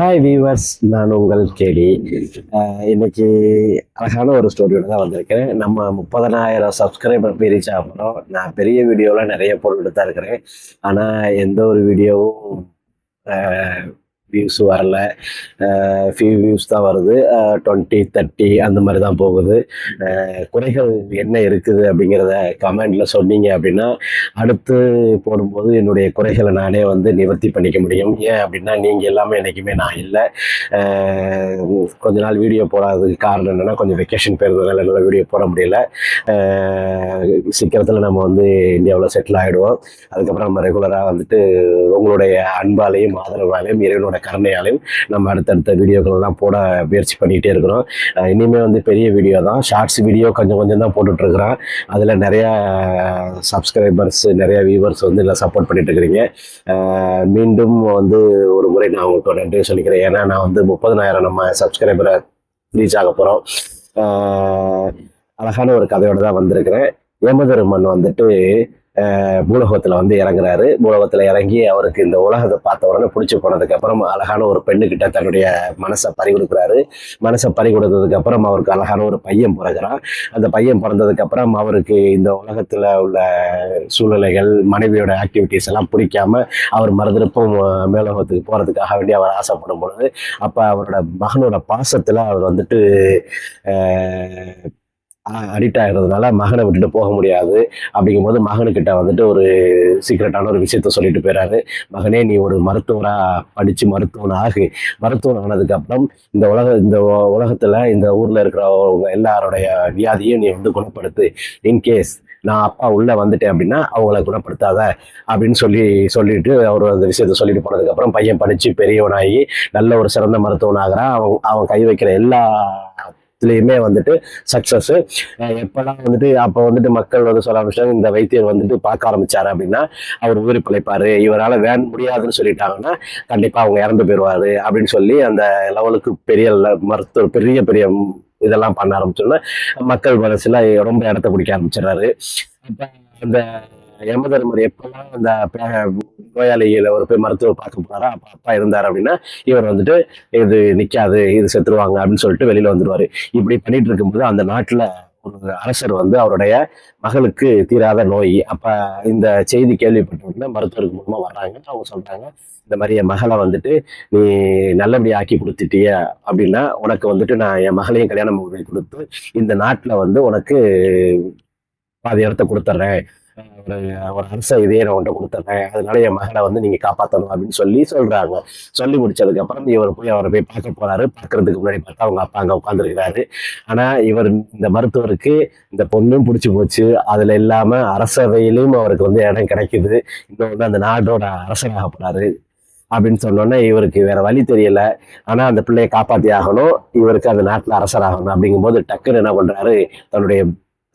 Hi viewers நான் உங்கள் கேடி இன்னைக்கு அழகான ஒரு ஸ்டோரியோட தான் வந்திருக்கிறேன். நம்ம முப்பதனாயிரம் சப்ஸ்கிரைபர் ரீச் ஆகிறோம் நான் பெரிய வீடியோவில் நிறைய போட்டுட்டு தான் இருக்கிறேன். ஆனால் எந்த ஒரு வீடியோவும் வியூஸ் வரல. ஃபியூ வியூஸ் தான் வருது. டுவெண்ட்டி தேர்ட்டி அந்த மாதிரி தான் போகுது. குறைகள் என்ன இருக்குது அப்படிங்கிறத கமெண்டில் சொன்னீங்க அப்படின்னா அடுத்து போடும்போது என்னுடைய குறைகளை நானே வந்து நிவர்த்தி பண்ணிக்க முடியும். ஏன் அப்படின்னா நீங்கள் எல்லாமே என்றைக்குமே நான் இல்லை. கொஞ்ச நாள் வீடியோ போடாததுக்கு காரணம் என்னென்னா கொஞ்சம் வெக்கேஷன் போயிருந்ததுனால என்னால் வீடியோ போட முடியல. சீக்கிரத்தில் நம்ம வந்து இந்தியாவில் செட்டில் ஆகிடுவோம் அதுக்கப்புறம் நம்ம ரெகுலராக வந்துட்டு உங்களுடைய அன்பாலையும் ஆதரவாலையும் இறைவனோட கருணையாலையும் நம்ம அடுத்தடுத்த வீடியோக்கள்லாம் போட முயற்சி பண்ணிகிட்டே இருக்கிறோம். இனிமேல் வந்து பெரிய வீடியோ தான். ஷார்ட்ஸ் வீடியோ கொஞ்சம் கொஞ்சம் தான் போட்டுட்ருக்குறேன். அதில் நிறையா சப்ஸ்கிரைபர்ஸ் நிறையா வியூவர்ஸ் வந்து எல்லாம் சப்போர்ட் பண்ணிட்டு இருக்கிறீங்க மீண்டும் வந்து ஒரு முறை நான் உங்களுக்கு நன்றி சொல்லிக்கிறேன். ஏன்னா நான் வந்து முப்பதனாயிரம் நம்ம சப்ஸ்கிரைபரை ரீச் ஆக போகிறோம் அழகான ஒரு கதையோடு தான் வந்திருக்கிறேன். யமதருமன் வந்துட்டு பூலோகத்துல வந்து இறங்குறாரு. பூலோகத்துல இறங்கி அவருக்கு இந்த உலகத்தை பார்த்த உடனே பிடிச்சி போனதுக்கு அப்புறம் அழகான ஒரு பெண்ணுக்கிட்ட தன்னுடைய மனசை பறி கொடுக்குறாரு. மனசை பறி கொடுத்ததுக்கு அப்புறம் அவருக்கு அழகான ஒரு பையன் பிறகுறான் அந்த பையன் பிறந்ததுக்கு அப்புறம் அவருக்கு இந்த உலகத்தில் உள்ள சூழ்நிலைகள் மனைவியோட ஆக்டிவிட்டீஸ் எல்லாம் பிடிக்காம அவர் மறுதிருப்பும் மேலோகத்துக்கு போகிறதுக்காக வேண்டி அவர் ஆசைப்படும் பொழுது அப்போ அவரோட மகனோட பாசத்தில் அவர் வந்துட்டு அடிக்ட் ஆகிறதுனால மகனை விட்டுட்டு போக முடியாது. அப்படிங்கும்போது மகனுக்கிட்ட வந்துட்டு ஒரு சீக்ரெட்டான ஒரு விஷயத்த சொல்லிட்டு போயிறாரு. மகனே நீ ஒரு மருத்துவராக படித்து மருத்துவன் ஆகு மருத்துவன் ஆனதுக்கப்புறம் இந்த உலக இந்த உலகத்தில் இந்த ஊரில் இருக்கிறவங்க எல்லாருடைய வியாதியும் நீ வந்து குணப்படுத்து. இன்கேஸ் நான் அப்பா உள்ள வந்துட்டேன் அப்படின்னா அவங்கள குணப்படுத்தாத அப்படின்னு சொல்லி சொல்லிட்டு அவர் அந்த விஷயத்த சொல்லிட்டு போனதுக்கப்புறம் பையன் படித்து பெரியவனாகி நல்ல ஒரு சிறந்த மருத்துவன் ஆகிறான் அவன் அவன் கை வைக்கிற எல்லா இதுலேயுமே வந்துட்டு சக்ஸஸ் எப்போல்லாம் வந்துட்டு அப்போ வந்துட்டு மக்கள் வந்து சொல்ல ஆரம்பிச்சாங்க இந்த வைத்தியர் வந்துட்டு பார்க்க ஆரம்பிச்சாரு அப்படின்னா அவர் உயிர் பிழைப்பாரு இவரால் வேன் முடியாதுன்னு சொல்லிட்டாங்கன்னா கண்டிப்பாக அவங்க இறந்து போயிடுவாரு அப்படின்னு சொல்லி அந்த லெவலுக்கு பெரிய le- மருத்துவர் பெரிய பெரிய இதெல்லாம் பண்ண ஆரம்பிச்சோன்னா மக்கள் மனசுல ரொம்ப இடத்த பிடிக்க ஆரம்பிச்சிடுறாரு. அப்போ அந்த யமதர்மர் எப்பெல்லாம் அந்த நோயாளியில் நோயாளிகளை ஒரு போய் மருத்துவர் பார்க்க போனாரா அப்பா அப்பா இருந்தார் அப்படின்னா இவர் வந்துட்டு இது நிற்காது இது செத்துருவாங்க அப்படின்னு சொல்லிட்டு வெளியில் வந்துடுவார் இப்படி பண்ணிட்டு இருக்கும்போது அந்த நாட்டில் ஒரு அரசர் வந்து அவருடைய மகளுக்கு தீராத நோய். அப்போ இந்த செய்தி கேள்விப்பட்ட உடனே மருத்துவருக்கு மூலமாக வர்றாங்க. அவங்க சொல்கிறாங்க இந்த மாதிரி என் மகளை வந்துட்டு நீ நல்லபடியாக ஆக்கி கொடுத்துட்டிய அப்படின்னா உனக்கு வந்துட்டு நான் என் மகளையும் கல்யாணம் கொடுத்து இந்த நாட்டில் வந்து உனக்கு பாதி இடத்த கொடுத்துட்றேன் ஒரு ஒரு அரச இதையே நான் உன்ட்ட கொடுத்துட்றேன் அதனால என் மகளை வந்து நீங்க காப்பாற்றணும் அப்படின்னு சொல்லி சொல்றாங்க. சொல்லி முடிச்சதுக்கு அப்புறம் இவர் போய் அவரை போய் பார்க்க போறாரு. பார்க்கறதுக்கு முன்னாடி பார்த்தா அவங்க அப்பா அங்க உட்காந்துருக்கிறாரு ஆனா இவர் இந்த மருத்துவருக்கு இந்த பொண்ணும் பிடிச்சி போச்சு. அதுல இல்லாம அரசவையிலும் அவருக்கு வந்து இடம் கிடைக்குது. இன்னொன்று அந்த நாடோட அரசராக போறாரு அப்படின்னு சொன்னோன்னே இவருக்கு வேற வழி தெரியல. ஆனா அந்த பிள்ளையை காப்பாத்தி ஆகணும் இவருக்கு அந்த நாட்டுல அரசராகணும் அப்படிங்கும்போது டக்குன்னு என்ன பண்றாரு? தன்னுடைய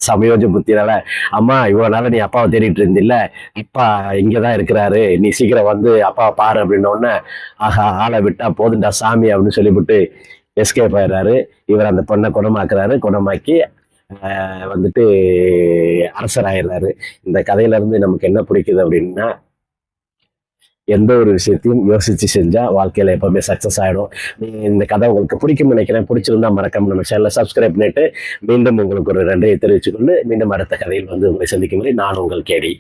சமயோஜ புத்தினால அம்மா இவ்வளவு நாள் நீ அப்பாவை தேடிட்டு இருந்தில்ல அப்பா இங்கதான் இருக்கிறாரு நீ சீக்கிரம் வந்து அப்பாவை பாரு அப்படின்னோடனே ஆஹா ஆளை விட்டா போதுண்டா சாமி அப்படின்னு சொல்லிவிட்டு எஸ்கேப் ஆயிடுறாரு. இவர் அந்த பொண்ணை குணமாக்குறாரு. குணமாக்கி வந்துட்டு அரசர் ஆயிடுறாரு இந்த கதையில இருந்து நமக்கு என்ன பிடிக்குது அப்படின்னா எந்த ஒரு விஷயத்தையும் யோசிச்சு செஞ்சா வாழ்க்கையில எப்பவுமே சக்சஸ் ஆயிடும். நீங்கள் இந்த கதை உங்களுக்கு பிடிக்கும் நினைக்கிறேன். பிடிச்சிருந்தா மறக்காம நம்ம சேனலை சப்ஸ்கிரைப் பண்ணிட்டு மீண்டும் உங்களுக்கு ஒரு நன்றியை தெரிவித்துக்கொண்டு மீண்டும் அடுத்த கதையில் வந்து உங்களை சந்திக்கும் வரை நான் உங்கள் கேடி.